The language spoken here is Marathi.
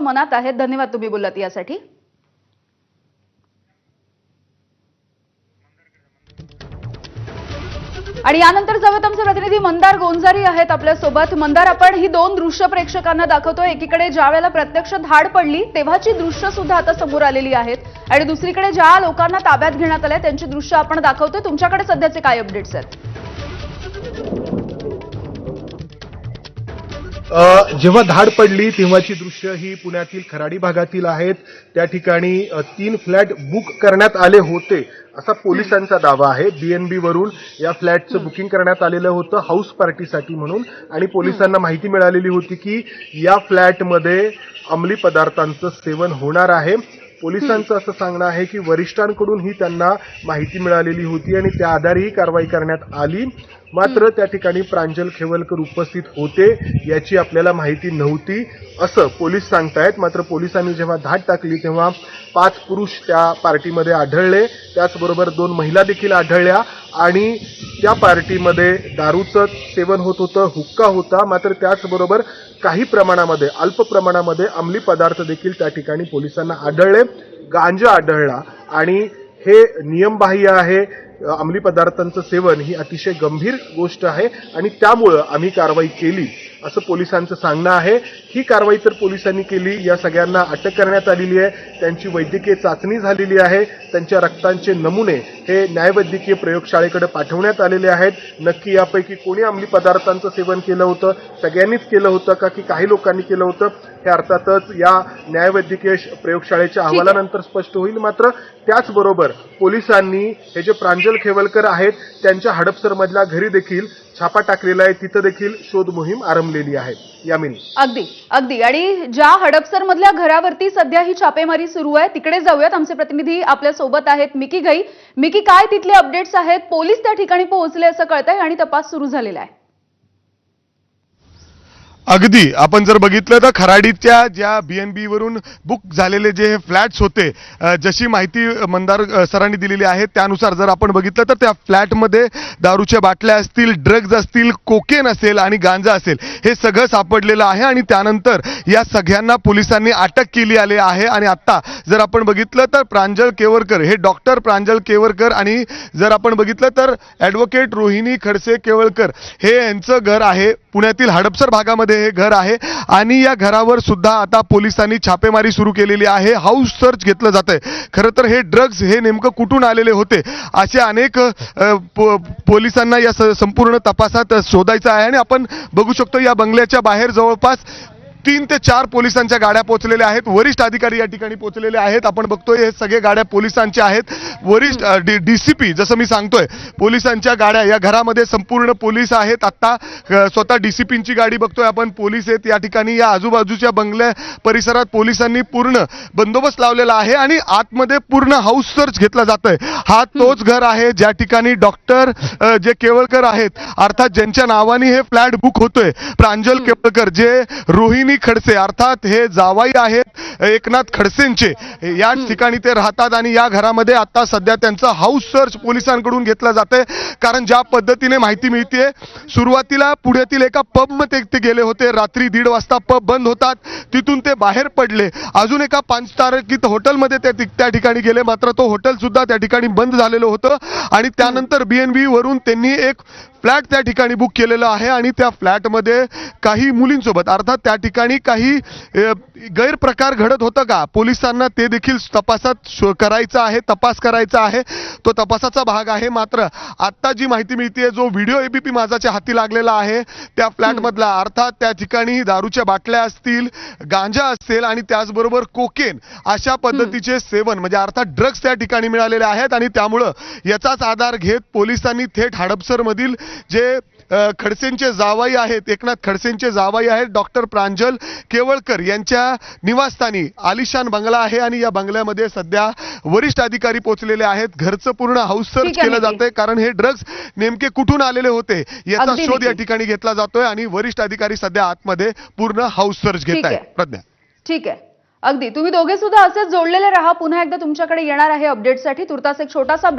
मनात आहेत धन्यवाद तुम्ही बोललात यासाठी. आणि यानंतर जवळ आमचे प्रतिनिधी. मंदार गोंजारी आहेत आपल्यासोबत. मंदार आपण ही दोन दृश्य प्रेक्षकांना दाखवतोय. एकीकडे ज्या वेळेला प्रत्यक्ष धाड पडली तेव्हाची दृश्य सुद्धा आता समोर आलेली आहेत. आणि दुसरीकडे ज्या लोकांना ताब्यात घेण्यात आल्या त्यांची दृश्य आपण दाखवतोय. तुमच्याकडे सध्याचे काय अपडेट्स आहेत? जेव्हा धाड पडली तेव्हाची दृश्य ही पुण्यातील खराडी भागातील आहेत. त्या ठिकाणी तीन फ्लॅट बुक करण्यात आले होते असा पोलिसांचा दावा आहे. बीएनबी वरून या फ्लॅटचं बुकिंग करण्यात आलेलं होतं हाऊस पार्टीसाठी म्हणून. आणि पोलिसांना माहिती मिळालेली होती की या फ्लॅटमध्ये अंमली पदार्थांचं सेवन होणार आहे. पोलिसांचं असं सांगणं आहे की वरिष्ठांकडूनही त्यांना माहिती मिळालेली होती आणि त्या आधारे ही कारवाई करण्यात आली. मात्र त्या ठिकाणी प्रांजल खेवलकर उपस्थित होते याची आपल्याला माहिती नव्हती असं पोलीस सांगतायत. मात्र पोलिसांनी जेव्हा धाड टाकली तेव्हा पाच पुरुष त्या पार्टीमध्ये आढळले. त्याचबरोबर दोन महिला देखील आढळल्या. आणि त्या पार्टीमध्ये दारूचं सेवन होत होतं हुक्का होता. मात्र त्याचबरोबर काही प्रमाणामध्ये अल्प प्रमाणामध्ये अंमली पदार्थ देखील त्या ठिकाणी पोलिसांना आढळले. गांजा आढळला. आणि हे नियमबाह्य आहे. अंमली पदार्थांचं सेवन ही अतिशय गंभीर गोष्ट आहे आणि त्यामुळं आम्ही कारवाई केली असं पोलिसांचं सांगणं आहे. ही कारवाई तर पोलिसांनी केली या सगळ्यांना अटक करण्यात आलेली आहे. त्यांची वैद्यकीय चाचणी झालेली आहे. त्यांच्या रक्तांचे नमुने हे न्यायवैद्यकीय प्रयोगशाळेकडे पाठवण्यात आलेले आहेत. नक्की यापैकी कोणी अंमली पदार्थांचं सेवन केलं होतं? सगळ्यांनीच केलं होतं का की काही लोकांनी केलं होतं? हे अर्थातच या न्यायवैद्यकीय प्रयोगशाळेच्या अहवालानंतर स्पष्ट होईल मात्र त्याचबरोबर पोलिसांनी हे जे प्रांजल खेवलकर आहेत. त्यांच्या हडपसर मधल्या घरी देखील छापा टाकलेला आहे. तिथं देखील शोध मोहीम आरंभलेली आहे. यामिनी. अगदी अगदी. आणि ज्या हडपसर मधल्या घरावरती सध्या ही छापेमारी सुरू आहे तिकडे जाऊयात. आमचे प्रतिनिधी आपल्यासोबत आहेत. मिकी गई मिकी काय तिथले अपडेट्स आहेत? पोलीस त्या ठिकाणी पोहोचले असं कळतंय आणि तपास सुरू झालेला आहे. अगदी. आपण जर बघितलं तर खराडीच्या ज्या बी एन बीवरून बुक झालेले जे फ्लॅट्स होते जशी माहिती मंदार सरांनी दिलेली आहे त्यानुसार जर आपण बघितलं तर त्या फ्लॅटमध्ये दारूच्या बाटल्या असतील ड्रग्ज असतील कोकेन असेल आणि गांजा असेल हे सगळं सापडलेलं आहे आणि त्यानंतर या सगळ्यांना पोलिसांनी अटक केली आली आहे. आणि आत्ता जर आपण बघितलं तर प्रांजल केवरकर हे डॉक्टर प्रांजल केवरकर आणि जर आपण बघितलं तर ॲडव्होकेट रोहिणी खडसे केवळकर हे यांचं घर आहे पुण्यातील हडपसर भागामध्ये. हे घर आहे. आणि या घरावर सुद्धा आता पोलिसांनी छापेमारी सुरू केलेली आहे. हाऊस सर्च घेतलं जात आहे खरं तर हे ड्रग्ज हे नेमकं कुठून आलेले होते? असे अनेक पो- पोलिसांना या संपूर्ण तपासात शोधायचं आहे. आणि आपण बघू शकतो या बंगल्याच्या बाहेर जवळपास तीन ते चार पोलिसांच्या गाड्या पोहोचलेल्या आहेत. वरिष्ठ अधिकारी या ठिकाणी पोहोचलेले आहेत. आपण बघतोय हे सगळे गाड्या पोलिसांच्या आहेत. वरिष्ठ डीसीपी जसं मी सांगतोय पोलिसांच्या गाड्या या घरामध्ये संपूर्ण पोलीस आहेत. आत्ता स्वतः डीसीपींची गाडी बघतोय आपण. पोलीस आहेत या ठिकाणी. या आजूबाजूच्या बंगल्या परिसरात पोलिसांनी पूर्ण बंदोबस्त लावलेला आहे आणि आतमध्ये पूर्ण हाऊस सर्च घेतला जातोय. हा तोच घर आहे ज्या ठिकाणी डॉक्टर जे केवळकर आहेत. अर्थात ज्यांच्या नावाने हे फ्लॅट बुक होतोय. प्रांजल केवळकर जे रोहिणी खडसे अर्थात हे जावाई आहेत एकनाथ खडसेंचे. याच ठिकाणी ते राहतात आणि या घरामध्ये आता सध्या त्यांचा हाऊस सर्च पोलिसांकडून घेतला जातंय. कारण ज्या पद्धतीने माहिती मिळते सुरुवातीला पुण्यातील एका पबमध्ये ते गेले होते. रात्री दीड वाजता पब बंद होतात. तिथून ते बाहेर पडले. अजून एका पाच तारखीत हॉटेलमध्ये ति- त्या ठिकाणी गेले. मात्र तो हॉटेल सुद्धा त्या ठिकाणी बंद झालेलं होतं. आणि त्यानंतर बीएनबी वरून त्यांनी एक फ्लॅट त्या ठिकाणी बुक केलेलं आहे आणि त्या फ्लॅटमध्ये काही मुलींसोबत अर्थात त्या ठिकाणी काही गैरप्रकार घडत होतं का? पोलिसांना ते देखील तपासात शो- करायचं आहे तपास करायचा आहे. तो तपासाचा भाग आहे मात्र आत्ता जी माहिती मिळते जो व्हिडिओ एबीपी माझाच्या हाती लागलेला आहे त्या फ्लॅटमधला अर्थात त्या ठिकाणी दारूच्या बाटल्या असतील गांजा असेल आणि त्याचबरोबर कोकेन अशा पद्धतीचे सेवन म्हणजे अर्थात ड्रग्ज त्या ठिकाणी मिळालेले आहेत आणि त्यामुळं याचाच आधार घेत पोलिसांनी थेट हडपसर मधील जे खडसेंचे जावाई आहेत एकनाथ खडसेंचे जावाई आहेत डॉक्टर प्रांजल केवळकर यांच्या निवासस्थानी आलिशान बंगला आहे आणि या बंगल्यामध्ये सध्या वरिष्ठ अधिकारी पोहोचलेले आहेत. घरचं पूर्ण हाऊस सर्च आहे, केलं निधी. जातंय कारण हे ड्रग्ज नेमके कुठून आलेले होते याचा शोध या. ठिकाणी घेतला जातोय आणि वरिष्ठ अधिकारी सध्या आतमध्ये पूर्ण हाऊस सर्च घेत आहेत आहे. प्रज्ञा. ठीक आहे. अगदी. तुम्ही दोघे सुद्धा असेच जोडलेले राहा. पुन्हा एकदा तुमच्याकडे येणार आहे अपडेटसाठी तुर्तास एक छोटासा